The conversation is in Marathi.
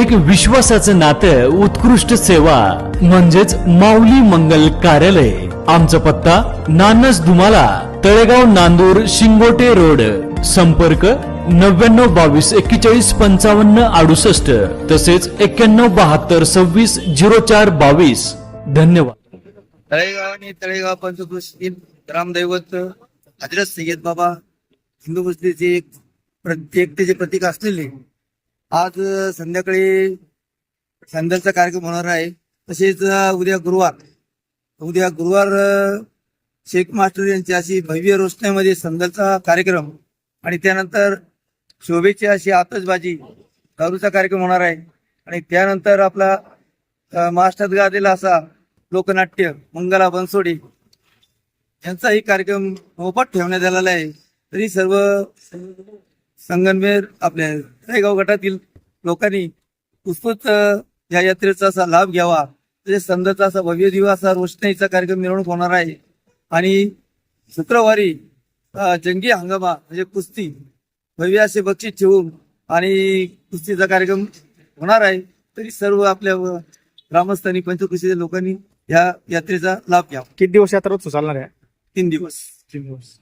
एक विश्वासाचं नातं उत्कृष्ट सेवा म्हणजेच माऊली मंगल कार्यालय. आमचा पत्ता नानस दुमाला तळेगाव नांदूर शिंगोटे रोड. संपर्क नव्याण्णव बावीस एक्केचाळीस पंचावन्न अडुसष्ट. तसेच एक्क्याण्णव बहात्तर सव्वीस झिरो चार बावीस. धन्यवाद. तळेगाव आणि तळेगाव पंचकृषी ग्रामदैवत हजरत सय्यद बाबा हिंदू मुस्लिमचे एक प्रत्येकतेचे प्रतीक असलेले आज संध्याकाळी संध्याचा कार्यक्रम होणार आहे. तसेच उद्या गुरुवार उद्या गुरुवार शेख मास्टर यांची अशी भव्य रोषणाईमध्ये संदलचा कार्यक्रम आणि त्यानंतर शोभेची अशी आतषबाजी दारूचा कार्यक्रम होणार आहे. आणि त्यानंतर आपला महाराष्ट्रात गाजलेला असा लोकनाट्य मंगला बनसोडे यांचाही कार्यक्रम मोफत ठेवण्यात आलेला आहे. तरी सर्व संगनमेर आपल्या तळेगाव गटातील लोकांनी उत्स्फूर्त या यात्रेचा असा लाभ घ्यावा. तसेच संदाचा असा भव्य दिवस असा रोषणाईचा कार्यक्रम मिरवणूक होणार आहे. आणि शुक्रवारी जंगी हंगामा म्हणजे कुस्ती भव्य असे बक्षीस ठेवून आणि कुस्तीचा कार्यक्रम होणार आहे. तरी सर्व आपल्या ग्रामस्थांनी पंचकृषीच्या लोकांनी या यात्रेचा लाभ घ्यावा. किती दिवस यात्रा चालणार आहे? तीन दिवस. तीन दिवस.